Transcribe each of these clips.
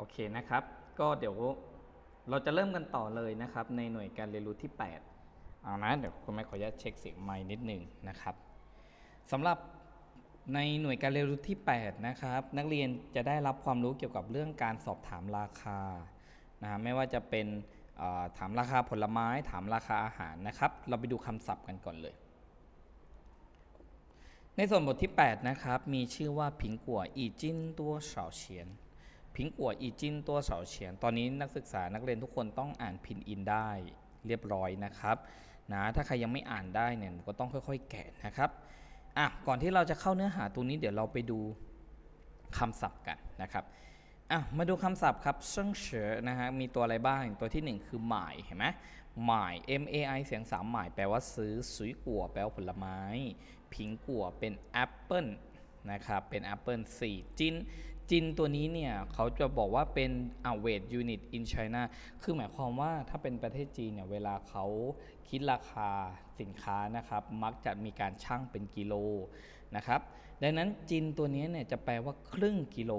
โอเคนะครับ ก็เดี๋ยวเราจะเริ่มกันต่อเลยนะครับ ในหน่วยการเรียนรู้ที่ 8 เอานะเดี๋ยวคุณแม่ขออนุญาตเช็คเสียงไมค์นิดหนึ่งนะครับสำหรับในหน่วยการเรียนรู้ที่ 8 นะครับ นักเรียนจะได้รับความรู้เกี่ยวกับเรื่องการสอบถามราคานะฮะไม่ว่าจะเป็นถามราคาผลไม้ ถามราคาอาหารนะครับ เราไปดูคำศัพท์กันก่อนเลย ในส่วนบทที่ 8 นะครับ มีชื่อว่าผิงกัวอีจินตัวเฉาเฉียน ผิงกัวอีจินตัวเฉาเฉียน ตอนนี้นักศึกษานักเรียนทุกคนต้องอ่านพินอินได้เรียบร้อยนะครับนะถ้าใครยังไม่อ่านได้เนี่ยก็ต้องค่อย ๆ แกะนะครับอะก่อนที่เราจะเข้าเนื้อหาตรงนี้เดี๋ยวเราไปดูคำศัพท์กันนะครับอะมาดูคำศัพท์ครับเซิงเฉอนะฮะมีตัวอะไรบ้างตัวที่หนึ่งคือหมายเห็นไหมหมาย M A I เสียงสามหมายแปลว่าซื้อสุยกัวแปลว่าผลไม้ ผิงกัวเป็นแอปเปิลนะครับเป็นแอปเปิลสี่จิน จินตัวนี้เนี่ยเขาจะบอกว่าเป็น a weight unit in China คือหมายความว่าถ้าเป็นประเทศจีนเนี่ยเวลาเขาคิดราคาสินค้านะครับมักจะมีการชั่งเป็นกิโลนะครับดังนั้นจินตัวนี้เนี่ยจะแปลว่าครึ่งกิโล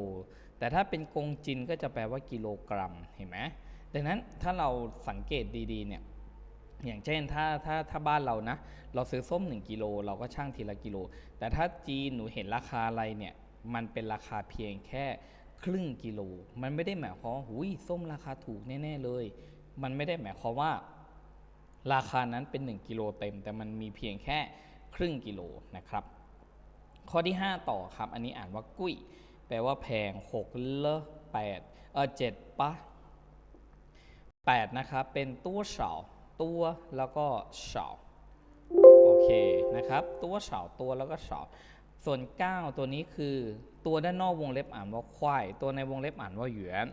แต่ถ้าเป็นกงจินก็จะแปลว่ากิโลกรัมเห็นไหมดังนั้นถ้าเราสังเกตดีๆเนี่ยอย่างเช่นถ้าถ้าถ้าบ้านเรานะ เราซื้อส้ม 1กิโลเราก็ช่างทีละกิโล แต่ถ้าจีนหนูเห็นราคาอะไรเนี่ย มันเป็นราคาเพียงแค่ครึ่งกิโล มันไม่ได้หมายความว่าหุยส้มราคาถูกแน่ ๆ เลย มันไม่ได้หมายความว่า ราคานั้นเป็น 1 กิโลเต็ม แต่มันมีเพียงแค่ครึ่งกิโลนะครับ ข้อที่ 5 ต่อครับ อันนี้อ่านว่ากุ้ย แปลว่าแพง6เลอะ8เออ7ปะ8นะครับ เป็นตัวเฉาตัวแล้วก็เฉาโอเคนะครับ ตัวเฉาตัวแล้วก็เฉา ส่วน 9 ตัวนี้คือตัวด้านนอกวงเล็บอ่านว่าควายตัวในวงเล็บอ่านว่าหยวน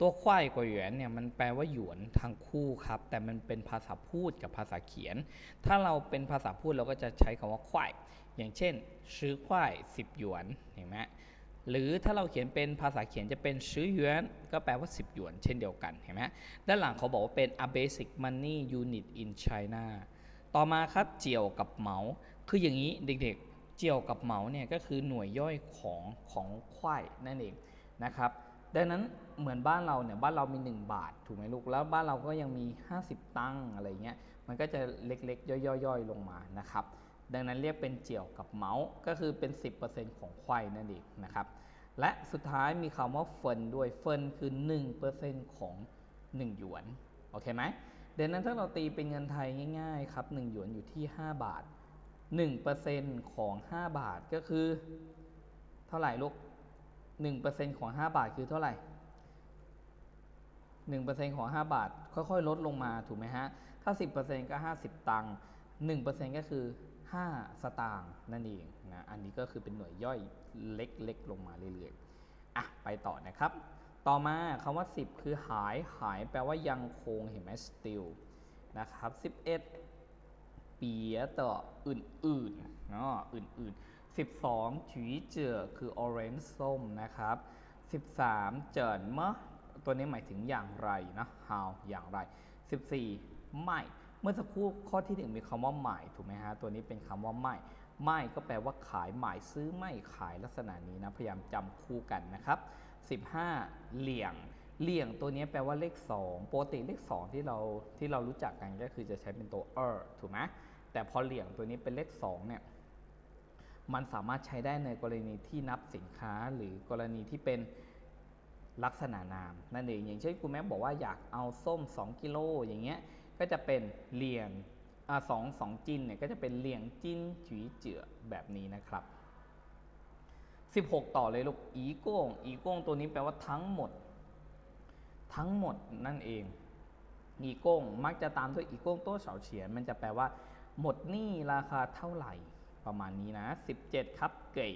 ตัวควายกับหยวนเนี่ยมันแปลว่าหยวนทั้งคู่ครับ แต่มันเป็นภาษาพูดกับภาษาเขียน ถ้าเราเป็นภาษาพูดเราก็จะใช้คำว่าควายอย่างเช่น ซื้อควาย10หยวนเห็นไหมหรือถ้าเราเขียนเป็นภาษาเขียนจะเป็นซื้อหยวน ก็แปลว่า 10 หยวน เช่นเดียวกันเห็นไหมด้านหลังเขาบอกว่าเป็น a basic money unit in China ต่อมาครับเจียวกับเหมา คืออย่างนี้เด็กๆ เจียวกับเหมาเนี่ยก็คือหน่วยย่อยของของควายนั่นเองนะครับดังนั้นเหมือนบ้านเราเนี่ยบ้านเรามี 1 บาทถูกไหมลูกแล้วบ้านเราก็ยังมี 50 ตังค์อะไรเงี้ยมันก็จะเล็กๆ ย่อยๆ ลงมานะครับดังนั้นเรียกเป็นเจียวกับเหมาก็คือเป็น 10%ของควายนั่นเองนะครับและสุดท้ายมีคำว่าเฟินด้วยเฟินคือ 1%ของ 1 หยวนโอเคไหมดังนั้นถ้าเราตีเป็นเงินไทยง่ายๆครับ1หยวนอยู่ที่ 5 บาท 1%ของ 5 บาทก็คือ เท่าไหร่ลูก 1%ของ 5 บาทคือเท่าไหร่ 1%ของ 5 บาท ค่อยๆ ลดลงมาถูกไหมฮะ ถ้า 10%ก็ 50 ตังค์ 1%ก็คือ 5 สตางค์นั่นเองนะ อันนี้ก็คือเป็นหน่วยย่อยเล็กๆ ลงมาเรื่อยๆ อะ ไปต่อนะครับ ต่อมาคำว่า 10 คือหาย หายแปลว่ายังคงเห็นไหม still นะครับ 11 เปียต่ออื่นๆเนาะอื่นๆ 12ฉุยเจือคือ orange ส้มนะครับ 13 เจินมะตัวนี้หมายถึงอย่างไรนะ how อย่างไร 14 ไม่ เมื่อสักครู่ข้อที่หนึ่งมีคำว่าหมายถูกไหมฮะ ตัวนี้เป็นคำว่าไม่ ไม่ก็แปลว่าขายหมายซื้อไม่ขายลักษณะนี้นะ พยายามจำคู่กันนะครับ 15 เหลี่ยง เหลี่ยงตัวนี้แปลว่าเลข2ปกติเลข 2 ที่เราที่เรารู้จักกันก็คือจะใช้เป็นตัวเออถูกไหมแต่พอเหลี่ยงตัวนี้เป็นเลข2เนี่ยมันสามารถใช้ได้ในกรณีที่นับสินค้าหรือกรณีที่เป็นลักษณะนามนั่นเองอย่างเช่นคุณแม่บอกว่าอยากเอาส้ม 2 กิโลอย่างเงี้ยก็จะเป็นเหลี่ยงอสองสองจินเนี่ยก็จะเป็นเหลี่ยงจินจีเจือแบบนี้นะครับ 16 ต่อเลยลูกอีโก้งอีโก้งตัวนี้แปลว่าทั้งหมด ทั้งหมดนั่นเองอีโก้งมักจะตามด้วยอีโก้งโต้เฉาเฉียน มันจะแปลว่า หมดหนี้ราคาเท่าไหร่ประมาณนี้นะ 17 ครับเกย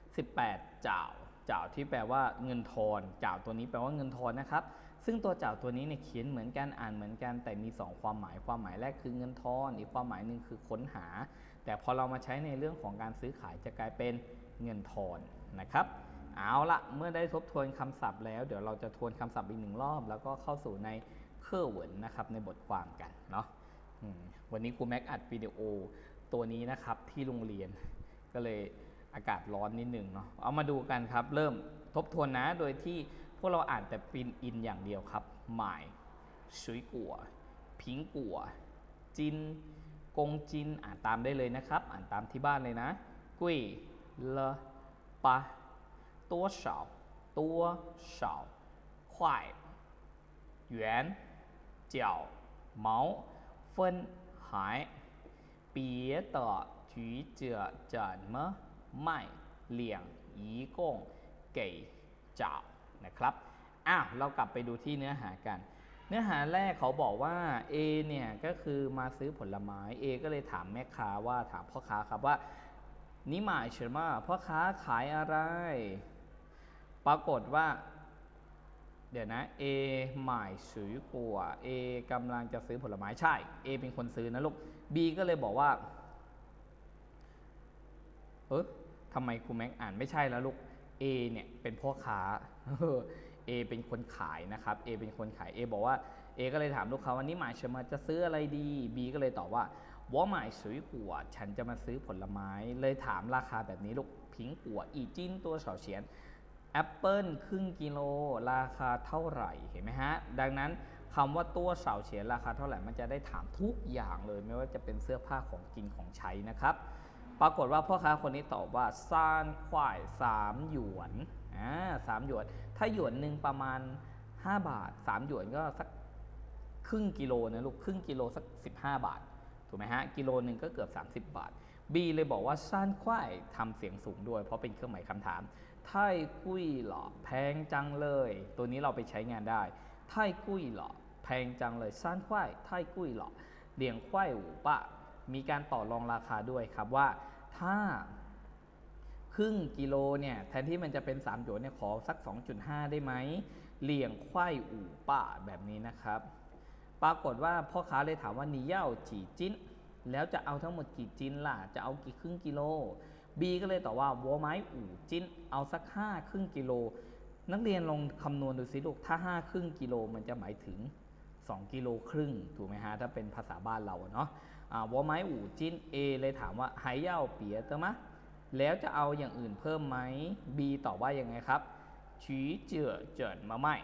18จ่าวจ่าวที่แปลว่าเงินทอนจ่าวตัวนี้แปลว่าเงินทอนนะครับ ซึ่งตัวจ่าวตัวนี้เนี่ยเขียนเหมือนกันอ่านเหมือนกัน แต่มี 2 ความหมายความหมายแรกคือเงินทอนอีกความหมายหนึ่งคือค้นหา แต่พอเรามาใช้ในเรื่องของการซื้อขายจะกลายเป็นเงินทอนนะครับ เอาละเมื่อได้ทบทวนคำศัพท์แล้ว เดี๋ยวเราจะทวนคำศัพท์อีกหนึ่งรอบ แล้วก็เข้าสู่ในเครื่อเวินนะครับในบทความกันเนาะวันนี้ครูแม็กอัดวิดีโอตัวนี้นะครับที่โรงเรียนก็เลยอากาศร้อนนิดหนึ่งเนาะเอามาดูกันครับ เริ่มทบทวนนะโดยที่พวกเราอ่านแต่ปินอินอย่างเดียวครับหมายสุยกัวพิงกัวจินกงจินอ่านตามได้เลยนะครับ อ่านตามที่บ้านเลยนะกุ้ยเลปะ 多少多少块元角毛分海别的橘子怎么卖两一共给找นะครับอ้าวเรากลับไปดูที่เนื้อหากัน เนื้อหาแรกเขาบอกว่า A เนี่ยก็คือมาซื้อผลไม้ A ก็เลยถามแม่ค้าว่าถามพ่อค้าครับว่า นี่หมายถึงว่าพ่อค้าขายอะไร ปรากฏว่า เดี๋ยวนะ A หมายซื้อกัว A กำลังจะซื้อผลไม้ใช่ A เป็นคนซื้อนะลูก B ก็เลยบอกว่า เออทำไมครูแม็กอ่านไม่ใช่แล้วลูก A เนี่ยเป็นพ่อค้า A เป็นคนขายนะครับ A เป็นคนขาย A บอกว่า A ก็เลยถามลูกค้าว่านี่หมายฉันมาจะซื้ออะไรดี B ก็เลยตอบว่าว่าหมายซื้อกัวฉันจะมาซื้อผลไม้ เลยถามราคาแบบนี้ลูกพิงกัวอีจิ้นตัวเฉาเฉียน แอปเปิลครึ่งกิโลราคาเท่าไหร่เห็นไหมฮะ ดังนั้นคำว่าตัวเฉาเฉียนราคาเท่าไหร่มันจะได้ถามทุกอย่างเลย ไม่ว่าจะเป็นเสื้อผ้าของกินของใช้นะครับ ปรากฏว่าพ่อค้าคนนี้ตอบว่าซานควายสามหยวนอ่าสามหยวน ถ้าหยวนหนึ่งประมาณ 5 บาท 3 หยวนก็สักครึ่งกิโลนะลูกครึ่งกิโลสัก 15 บาทถูกไหมฮะกิโลหนึ่งก็เกือบ 30 บาท B เลยบอกว่าซานควายทำเสียงสูงด้วยเพราะเป็นเครื่องหมายคำถาม ไทกุ้ยเหรอแพงจังเลย ตัวนี้เราไปใช้งานได้ ไทกุ้ยเหรอแพงจังเลยซานควายไทกุ้ยเหรอเลียงควายอูปะ มีการต่อรองราคาด้วยครับว่า ถ้าครึ่งกิโลเนี่ยแทนที่มันจะเป็น 3 หยวนเนี่ยขอสัก 2.5 ได้ไหมเหลี่ยงควายอู่ป่าแบบนี้นะครับ ปรากฏว่าพ่อค้าเลยถามว่านี่เย่าจีจิ้น แล้วจะเอาทั้งหมดกี่จิ้นล่ะ จะเอากี่ครึ่งกิโล B ก็เลยตอบว่าวัวไม้อู่จิ้นเอาสัก5ครึ่งกิโล นักเรียนลองคำนวณดูสิลูกถ้า5ครึ่งกิโลมันจะหมายถึง 2 กิโลครึ่งถูกไหมฮะถ้าเป็นภาษาบ้านเราเนาะวัวไม้อู่จิ้น A เลยถามว่าไหเย่าเปียเตอมะแล้วจะเอาอย่างอื่นเพิ่มไหม B ตอบว่ายังไงครับฉีเจือเจินมาไม่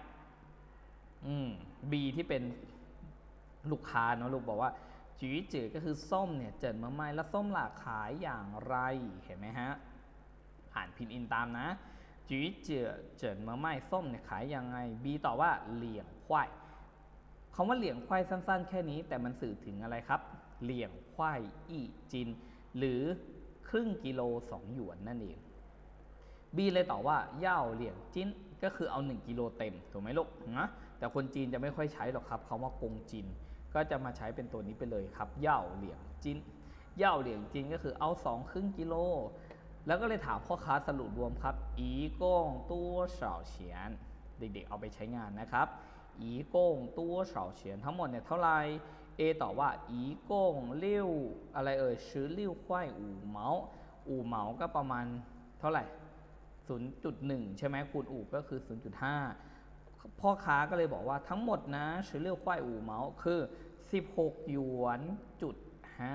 อืม B ที่เป็นลูกค้าเนาะลูกบอกว่า จีจือก็คือส้มเนี่ยเจินมาไม่แล้วส้มหลากขายอย่างไรเห็นไหมฮะอ่านพินอินตามนะจีเจือเจินมาไม่ส้มเนี่ยขายยังไง B ตอบว่าเหลี่ยงควายคำว่าเหลี่ยงควายสั้น ๆ แค่นี้ แต่มันสื่อถึงอะไรครับ เหลี่ยงควายอีจิน หรือครึ่งกิโล2หยวนนั่นเอง B เลยตอบว่าเย่าเหลี่ยงจิ้นก็คือเอา 1 กิโลเต็มถูกไหมลูกนะแต่คนจีนจะไม่ค่อยใช้หรอกครับคำว่ากงจิน ก็จะมาใช้เป็นตัวนี้ไปเลยครับเย่าเหลี่ยงจิ้นเย่าเหลี่ยงจิ้นก็คือเอา2ครึ่งกิโล แล้วก็เลยถามพ่อค้าสรุปรวมครับ อีกงตัวเฉาเฉียน เด็กๆเอาไปใช้งานนะครับอีกงตัวเฉาเฉียนทั้งหมดเนี่ยเท่าไหร่ A ตอบว่าอีกงเลี้ยวอะไรเอ่ยชื่อเลี้ยวควายอู่เมาอู่เมาก็ประมาณเท่าไหร่ 0.1 ใช่ไหมคูณอู่ก็คือ 0.5 พ่อค้าก็เลยบอกว่าทั้งหมดนะชื่อเลี้ยวควายอู่เมาคือ 16 หยวนจุด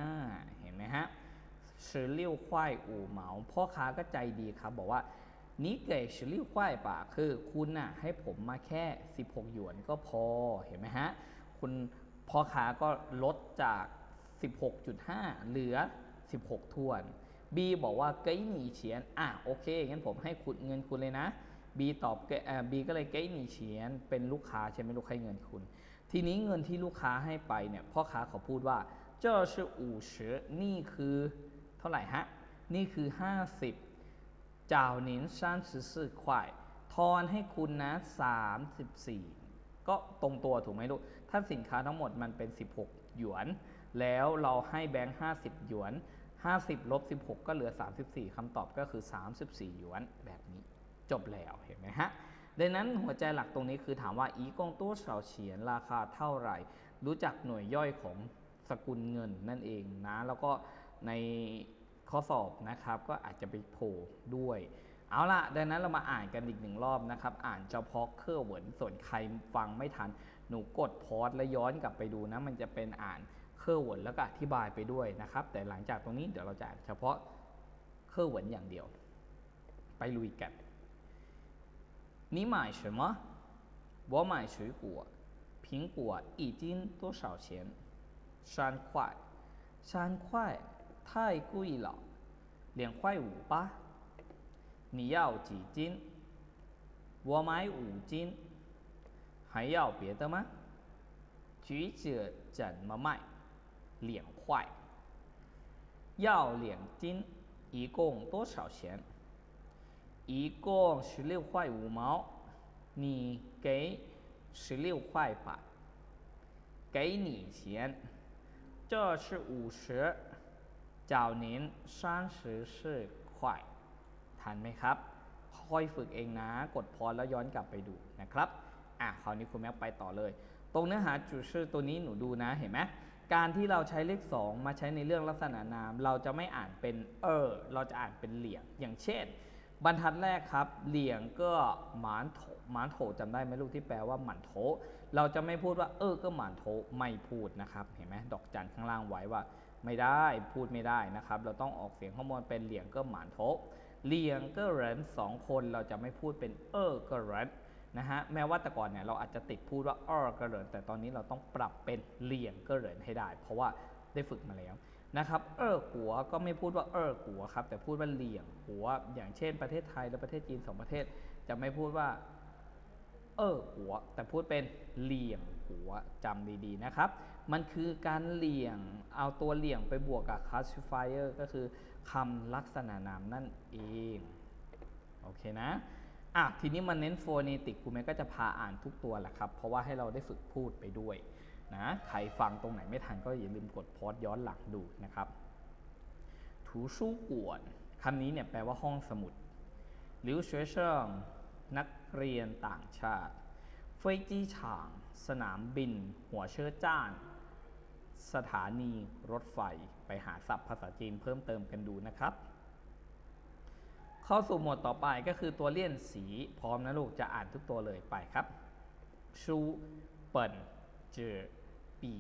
5เห็นไหมฮะชื่อเลี้ยวควายอู่เหมาพ่อค้าก็ใจดีครับบอกว่านี่เก๋ชื่อเลี้ยวควายป่ะคือ คุณน่ะให้ผมมาแค่ 16 หยวนก็พอเห็นไหมฮะคุณพ่อค้าก็ลดจาก 16.5 เหลือ 16ถ้วน B บอกว่าเก้หนีเฉียนอะโอเคงั้นผมให้คุณเงินคุณเลยนะ B ตอบเอ่อ B ก็เลยเก้หนีเฉียนเป็นลูกค้าใช่ไหมลูกให้เงินคุณ ทีนี้เงินที่ลูกค้าให้ไปเนี่ยพ่อค้าเขาพูดว่าเจ้าชื่ออูเฉอนี่คือเท่าไหร่ฮะ นี่คือ 50จ่าหนินชั้นสื่อควายทอนให้คุณนะ34 ก็ตรงตัวถูกไหมลูก ถ้าสินค้าทั้งหมดมันเป็น 16 หยวน แล้วเราให้แบงค์50 หยวน 50ลบ16 ก็เหลือ 34 คำตอบก็คือ 34 หยวนแบบนี้ จบแล้วเห็นไหมฮะ ดังนั้นหัวใจหลักตรงนี้คือถามว่าอีกงตู้เฉาเฉียนราคาเท่าไหร่ รู้จักหน่วยย่อยของสกุลเงินนั่นเองนะ แล้วก็ในข้อสอบนะครับก็อาจจะไปโผล่ด้วย เอาล่ะดังนั้นเรามาอ่านกันอีกหนึ่งรอบนะครับ อ่านเฉพาะเครื่องเหวินส่วนใครฟังไม่ทัน หนูกดพอสแล้วย้อนกลับไปดูนะ มันจะเป็นอ่านเครื่องเหวินแล้วก็อธิบายไปด้วยนะครับ แต่หลังจากตรงนี้เดี๋ยวเราจะอ่านเฉพาะเครื่องเหวินอย่างเดียว ไปลุยกัน 你买什么？我买水果苹果一斤多少钱？三块。三块太贵了两块五吧。你要几斤？我买五斤。还要别的吗？橘子怎么卖？两块。要两斤一共多少钱？一共十六块五毛，你给十六块吧，给你钱，这是五十，找您三十四块ทันไหมครับ ค่อยฝึกเองนะ กดพอแล้วย้อนกลับไปดูนะครับ อ่ะ คราวนี้คุณแม็กไปต่อเลย ตรงเนื้อหาจุดชื่อตัวนี้หนูดูนะ เห็นไหม การที่เราใช้เลข 2 มาใช้ในเรื่องลักษณะนาม เราจะไม่อ่านเป็นเออ เราจะอ่านเป็นเหลี่ยง อย่างเช่น บรรทัดแรกครับ เหลี่ยงก็หมานโถหมานโถจำได้ไหมลูกที่แปลว่าหมันโถ เราจะไม่พูดว่าเออก็หมานโถไม่พูดนะครับ เห็นไหมดอกจันข้างล่างไว้ว่า ไม่ได้พูดไม่ได้นะครับ เราต้องออกเสียงข้างบนเป็นเหลี่ยงก็หมานโถเลียงก็เหรินสองคนเราจะไม่พูดเป็นเออก็เหรินนะฮะแม้ว่าแต่ก่อนเนี่ยเราอาจจะติดพูดว่าเออก็เหรินแต่ตอนนี้เราต้องปรับเป็นเลียงก็เหรินให้ได้ เพราะว่าได้ฝึกมาแล้ว นะครับเออกัวก็ไม่พูดว่าเออกัวครับ แต่พูดว่าเหลี่ยงกัว อย่างเช่น ประเทศไทยและประเทศจีนสองประเทศ จะไม่พูดว่าเออกัว แต่พูดเป็นเหลี่ยงกัวจำดีๆนะครับ มันคือการเหลี่ยงเอาตัวเหลี่ยงไปบวกกับ classifier ก็คือคำลักษณะนามนั่นเองโอเคนะอะทีนี้มันเน้นโฟนีติกครูแม่ก็จะพาอ่านทุกตัวแหละครับ เพราะว่าให้เราได้ฝึกพูดไปด้วย นะ ใครฟังตรงไหนไม่ทันก็อย่าลืมกดพอดย้อนหลังดูนะครับ ถูสู้กวนคำนี้เนี่ยแปลว่าห้องสมุดหรือเฉเชิงนักเรียนต่างชาติ เฟยจี้ฉาง สนามบิน หัวเชื้อจ้าน สถานีรถไฟ ไปหาศัพท์ภาษาจีนเพิ่มเติมกันดูนะครับ เข้าสู่หมวดต่อไปก็คือตัวเลี่ยนสีพร้อมนะลูกจะอ่านทุกตัวเลยไปครับ ชู เปิ่น เจือ ปี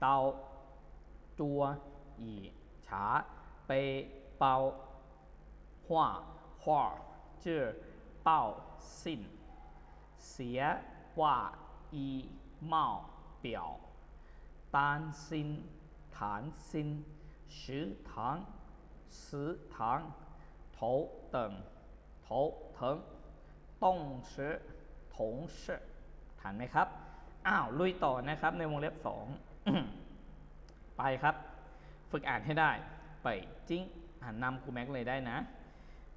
เตาตัวอีฉาไปเปา画画这报信写话衣帽表担心谈心食堂食堂头等头疼ต้องซื้อถงซื้อทันไหมครับ อ้าว ลุยต่อนะครับในวงเล็บสอง ไปครับ ฝึกอ่านให้ได้ ไปจิ้งอ่านนำครูแม็กเลยได้นะ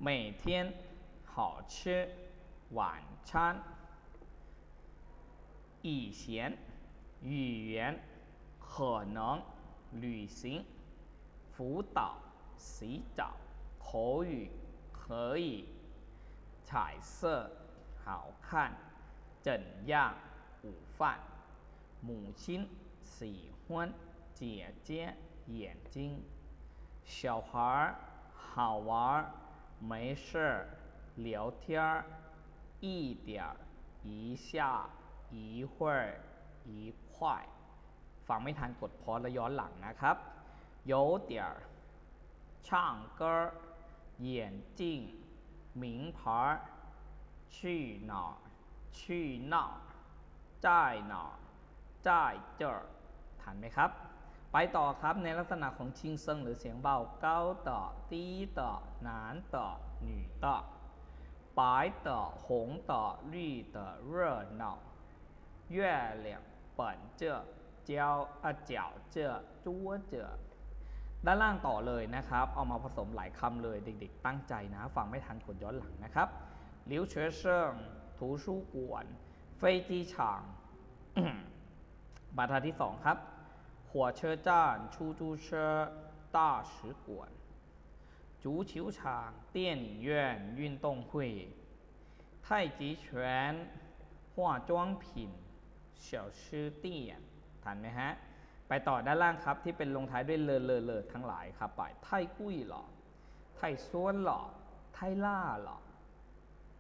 每天好吃晚餐以前语言可能旅行辅导洗澡口语可以彩色好看怎样 午饭母亲喜欢姐姐眼睛小孩儿好玩儿没事儿聊天儿一点儿一下一会儿一块ฟังไม่ทันกดพอแล้วย้อนหลังนะครับ有点儿唱歌儿眼镜名牌儿去哪儿去那儿 在哪儿在这儿ทันไหมครับ ไปต่อครับในลักษณะของชิงเซิงหรือเสียงเบาเก้าต่อตีต่อหนานต่อหนีต่อ白的红的绿的热闹月亮本这เจ้าอะเจ้าเจ้าจัวเจ้าด้านล่างต่อเลยนะครับ เอามาผสมหลายคำเลยเด็กๆ ตั้งใจนะ ฟังไม่ทันกดย้อนหลังนะครับหลิวเฉอเซิง เฟยจีฉางบรทัดที่สองครับ หัวเชอจ้านชูจูเชอต้าสือกวนจูชิวฉางเตี้ยนเย่นยุตงหุยทัวจ้วงผินเฉียวชื่อเตี้ทันไหมฮะ ไปต่อด้านล่างครับที่เป็นลงท้ายด้วยเลอเลอเลอทั้งหลายครับไปไทกุ้ยหลอกไทซวนหลอไทล่าหลอ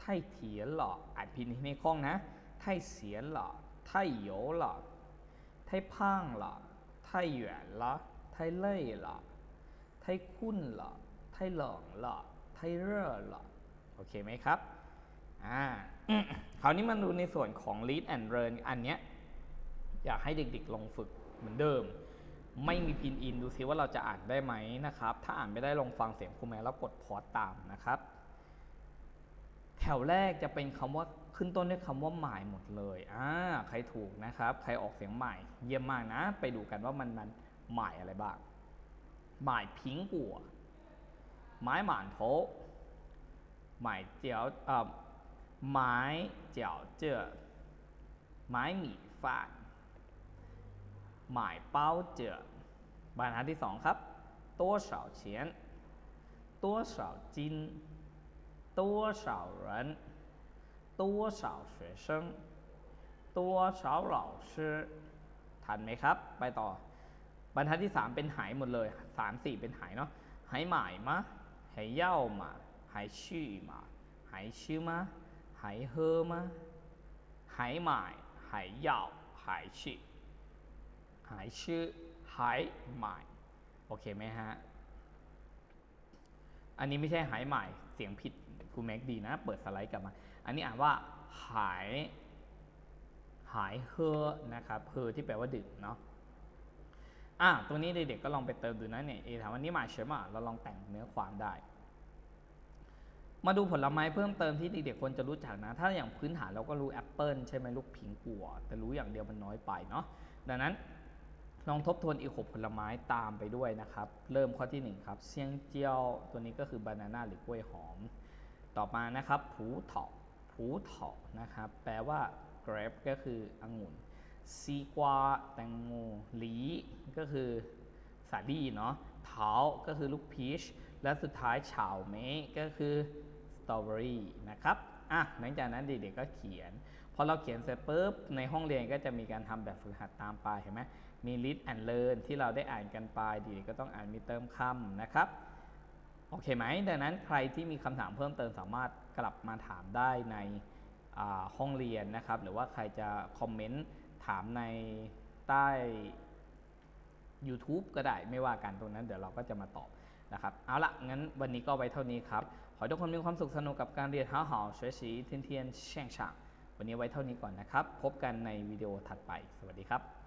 ไทเถียนหลออ่านพินให้ไม่คล่องนะ ไทเสียนหล่อไทโยหล่อไทพังหล่อไทหยวนหล่อไทเล่ยหล่อไทคุ้นหล่อไทเหลิงหล่อไทเร่อหล่อโอเคไหมครับ อ่า คราวนี้มาดูในส่วนของ read and learn อันเนี้ย อยากให้เด็กๆลองฝึกเหมือนเดิม ไม่มีพินอินดูซิว่าเราจะอ่านได้ไหมนะครับ ถ้าอ่านไม่ได้ลองฟังเสียงครูแมวแล้วกดพอสตามนะครับ แถวแรกจะเป็นคำว่า ขึ้นต้นด้วยคำว่าหมายหมดเลยอ่าใครถูกนะครับ ใครออกเสียงหมายเยี่ยมมากนะ ไปดูกันว่ามันมันหมายอะไรบ้าง หมายพิงกัวหมายหมานโถหมายเจียวเอ่อหมายเจียวเจือหมายหมี่ฟานหมายเป้าเจือบรรทัดที่สองครับ ตัวสาวเสตัวสาวเหทันไหมครับ ไปต่อบรรทัดที่ 3 เป็นหายหมดเลย 3 4 เป็นหายเนาะหายใหม่มะหายเย่ามาหายชื่อมาหายชื่อมาหายเฮอมาหายใหม่หายเย่าหายชื่อหายชื่อหายใหม่โอเคไหมฮะ อันนี้ไม่ใช่หายใหม่เสียงผิดครูแม็กดีนะ เปิดสไลด์กลับมา อันนี้อ่านว่าหายหายเฮอนะครับเฮอที่แปลว่าดื่มเนาะอะตัวนี้เด็กๆก็ลองไปเติมดูนะเนี่ยเอถามว่านี่หมายเชื่อมาเราลองแต่งเนื้อความได้ มาดูผลไม้เพิ่มเติมที่เด็กๆควรจะรู้จักนะ ถ้าอย่างพื้นฐานเราก็รู้แอปเปิลใช่ไหมลูกผิงกัว แต่รู้อย่างเดียวมันน้อยไปเนาะดังนั้นลองทบทวนอีกหกผลไม้ตามไปด้วยนะครับ เริ่มข้อที่หนึ่งครับเซียงเจียวตัวนี้ก็คือบานาน่าหรือกล้วยหอม ต่อมานะครับผูเถาะ ผูเถาะนะครับ แปลว่า grape ก็คือองุ่นซีกวาแตงโมหลีก็คือสาลี่เนาะเถาก็คือลูกพีช และสุดท้ายเฉาเมก็คือสตรอเบอรี่นะครับอะหลังจากนั้นเด็กๆก็เขียน พอเราเขียนเสร็จปุ๊บ ในห้องเรียนก็จะมีการทำแบบฝึกหัดตามไปเห็นไหมมี read and learn ที่เราได้อ่านกันไปเด็กๆก็ต้องอ่านมีเติมคำนะครับ โอเคไหมดังนั้นใครที่มีคำถามเพิ่มเติมสามารถกลับมาถามได้ในห้องเรียนนะครับ หรือว่าใครจะคอมเมนต์ถามในใต้ YouTube ก็ได้ไม่ว่ากันตรงนั้นเดี๋ยวเราก็จะมาตอบนะครับ เอาละงั้นวันนี้ก็ไว้เท่านี้ครับ ขอให้ทุกคนมีความสุขสนุกกับการเรียนหาหาเฉยสีเทียเทียนเชียงฉางวันนี้ไว้เท่านี้ก่อนนะครับ พบกันในวิดีโอถัดไป สวัสดีครับ